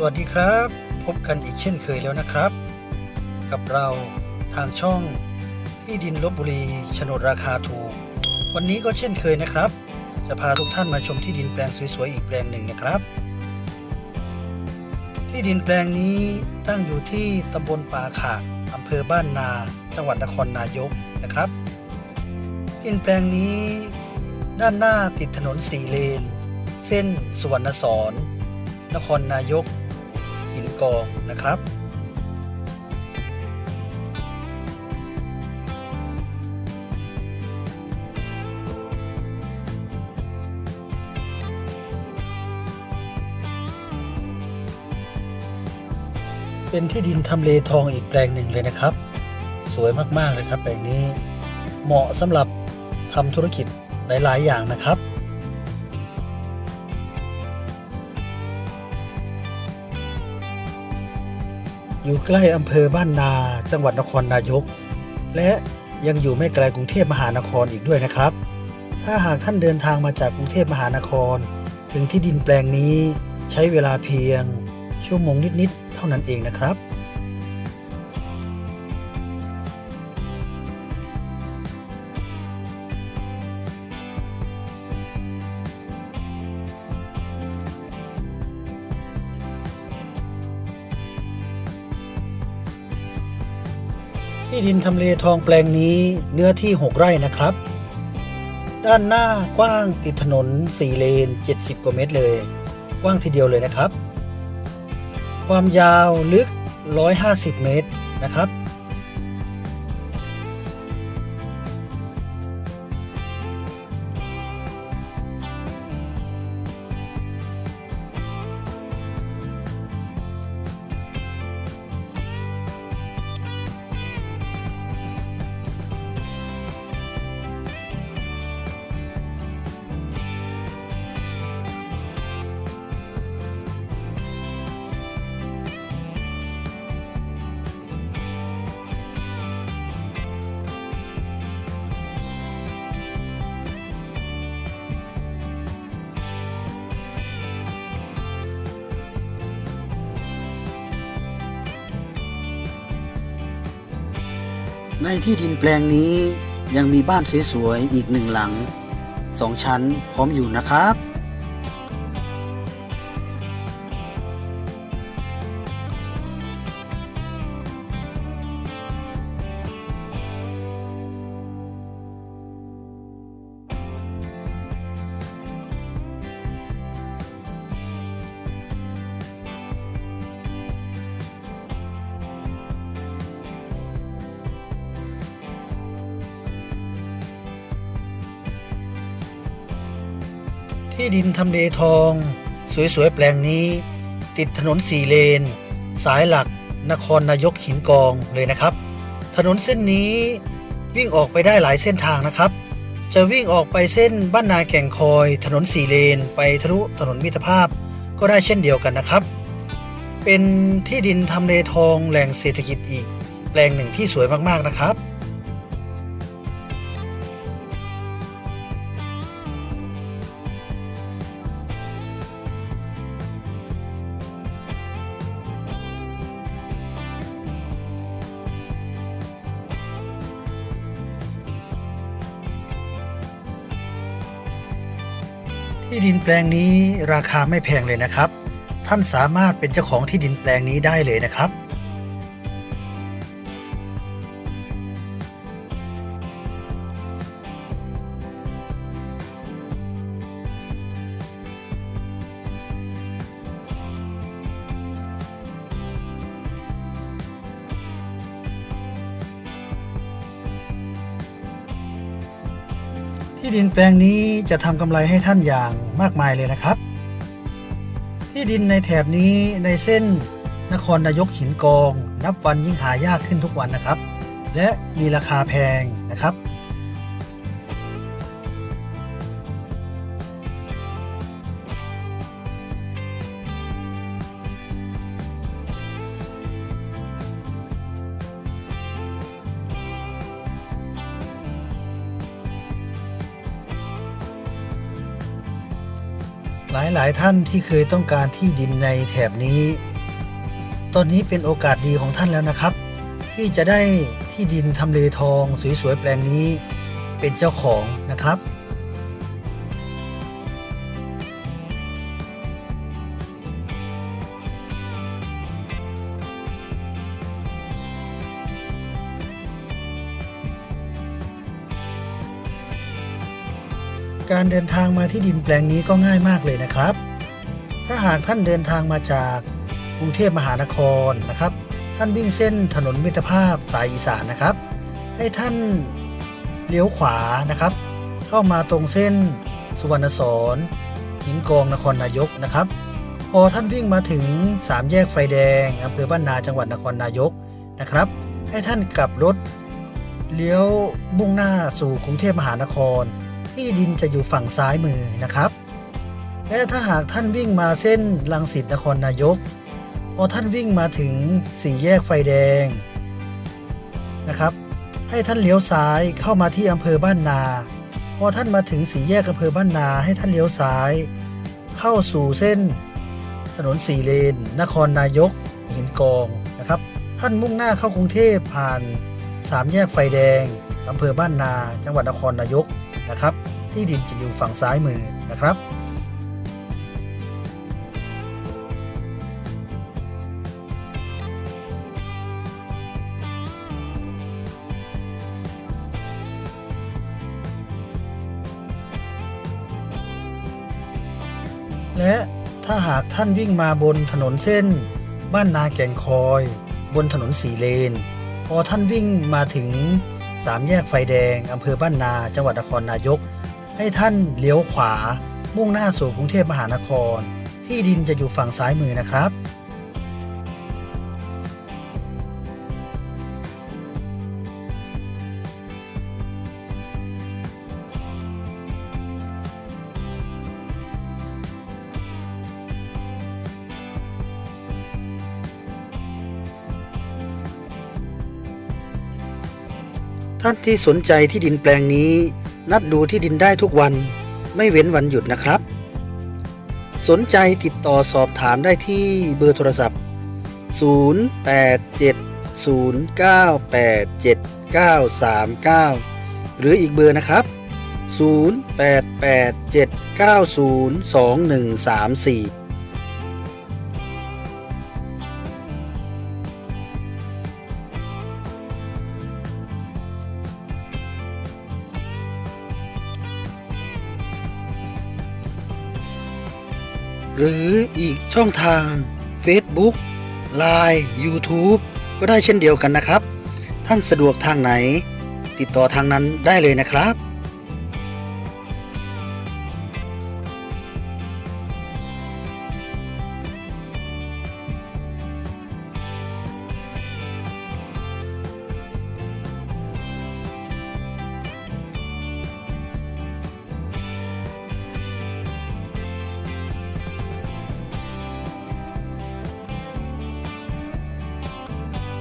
สวัสดีครับ พบกันอีกเช่นเคยแล้วนะครับ กับเราทางช่องที่ดินลบบุรีโฉนดราคาถูก วันนี้ก็เช่นเคยนะครับ จะพาทุกท่านมาชมที่ดินแปลงสวยๆอีกแปลงหนึ่งนะครับ ที่ดินแปลงนี้ตั้งอยู่ที่ตำบลป่าขากอำเภอบ้านนา จังหวัดนครนายกนะครับที่ดินแปลงนี้ ด้านหน้าติดถนนสี่เลน เส้นสุวรรณสอนนครนายก หินกองนะครับเป็นที่ดินทำเลทองอีกแปลงหนึ่งเลยนะครับ สวยมากๆเลยครับแปลงนี้ เหมาะสำหรับทำธุรกิจหลาย ๆ อย่างนะครับ อยู่ใกล้อำเภอบ้านนา จังหวัดนครนายก และยังอยู่ไม่ไกลกรุงเทพมหานครอีกด้วยนะครับ ถ้าหากท่านเดินทางมาจากกรุงเทพมหานคร ถึงที่ดินแปลงนี้ใช้เวลาเพียง ชั่วโมงนิด ๆ เท่านั้นเองนะครับ ที่ดินทำเลทองแปลงนี้เนื้อที่ 6 ไร่นะครับ ด้านหน้ากว้างติดถนน 4 เลน 70 กว่าเมตรเลย กว้างทีเดียวเลยนะครับ ความยาวลึก 150 เมตรนะครับ ในที่ดินแปลงนี้ยังมีบ้านสวยๆอีกหนึ่งหลังสองชั้นพร้อมอยู่นะครับ ที่ดินทำเลทอง สวยๆ แปลงนี้ ติดถนนสี่เลน สายหลัก นครนายกหินกองเลยนะครับ ถนนเส้นนี้วิ่งออกไปได้หลายเส้นทางนะครับ จะวิ่งออกไปเส้นบ้านนาแก่งคอย ถนนสี่เลน ไปทะลุถนนมิตรภาพก็ได้เช่นเดียวกันนะครับ เป็นที่ดินทำเลทองแหล่งเศรษฐกิจอีก แปลงหนึ่งที่สวยมากๆนะครับ ที่ดินแปลงนี้ราคาไม่แพงเลยนะครับ ท่านสามารถเป็นเจ้าของที่ดินแปลงนี้ได้เลยนะครับ ที่ดินแปลงนี้จะทำกำไรให้ท่านอย่างมากมายเลยนะครับ ที่ดินในแถบนี้ในเส้นนครนายกหินกอง นับวันยิ่งหายากขึ้นทุกวันนะครับ และมีราคาแพงนะครับ หลายๆ ท่านที่เคยต้องการที่ดินในแถบนี้ ตอนนี้เป็นโอกาสดีของท่านแล้วนะครับ ที่จะได้ที่ดินทำเลทองสวยๆแปลงนี้ เป็นเจ้าของนะครับ การเดินทางมาที่ดินแปลงนี้ก็ง่ายมากเลยนะครับ ถ้าหากท่านเดินทางมาจากกรุงเทพมหานครนะครับ ท่านวิ่งเส้นถนนมิตรภาพสายอีสานนะครับ ให้ท่านเลี้ยวขวานะครับ เข้ามาตรงเส้นสุวรรณสอนหินกองนครนายกนะครับ พอท่านวิ่งมาถึงสามแยกไฟแดงอำเภอบ้านนาจังหวัดนครนายกนะครับ ให้ท่านกลับรถเลี้ยวมุ่งหน้าสู่กรุงเทพมหานคร ที่ดินจะอยู่ฝั่งซ้ายมือนะครับ และถ้าหากท่านวิ่งมาเส้นลังสิตนครนายก พอท่านวิ่งมาถึงสี่แยกไฟแดงนะครับ ให้ท่านเลี้ยวซ้ายเข้ามาที่อำเภอบ้านนา พอท่านมาถึงสี่แยกอำเภอบ้านนาให้ท่านเลี้ยวซ้าย เข้าสู่เส้น ถนนสี่เลน นครนายกหินกองนะครับ ท่านมุ่งหน้าเข้ากรุงเทพผ่านสามแยกไฟแดง อำเภอบ้านนา จังหวัดนครนายกนะครับ ที่ดินจะอยู่ฝั่งซ้ายมือนะครับ และถ้าหากท่านวิ่งมาบนถนนเส้น บ้านนาแก่งคอย บนถนนสีเลน พอท่านวิ่งมาถึง สามแยกไฟแดงอำเภอบ้านนา จังหวัดนครนายก ให้ท่านเลี้ยวขวา มุ่งหน้าสู่กรุงเทพมหานคร ที่ดินจะอยู่ฝั่งซ้ายมือนะครับ ท่านที่สนใจที่ดินแปลงนี้ นัดดูที่ดินได้ทุกวัน ไม่เว้นวันหยุดนะครับ สนใจติดต่อสอบถามได้ที่เบอร์โทรศัพท์ 0870987939 หรืออีกเบอร์นะครับ 0887902134 หรืออีกช่องทาง Facebook Line YouTube ก็ได้เช่นเดียวกันนะครับ ท่านสะดวกทางไหน ติดต่อทางนั้นได้เลยนะครับ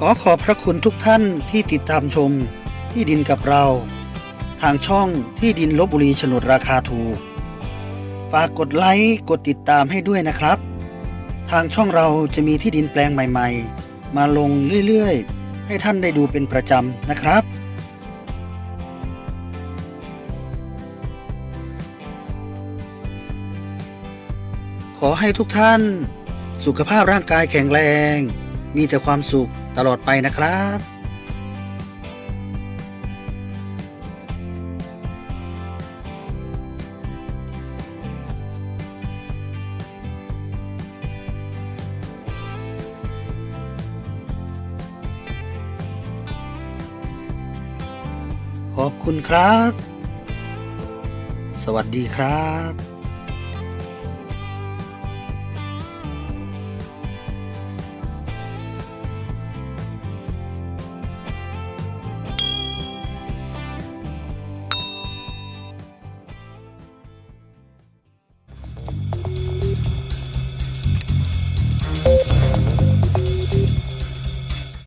ขอขอบพระคุณทุกท่านที่ติดตามชมที่ดินกับเรา ทางช่องที่ดินลบบุรีฉนดราคาถูก ฝากกดไลค์กดติดตามให้ด้วยนะครับ ทางช่องเราจะมีที่ดินแปลงใหม่ๆ มาลงเรื่อยๆ ให้ท่านได้ดูเป็นประจำนะครับขอให้ทุกท่าน สุขภาพร่างกายแข็งแรง มีแต่ความสุข ตลอดไปนะครับขอบคุณครับ สวัสดีครับ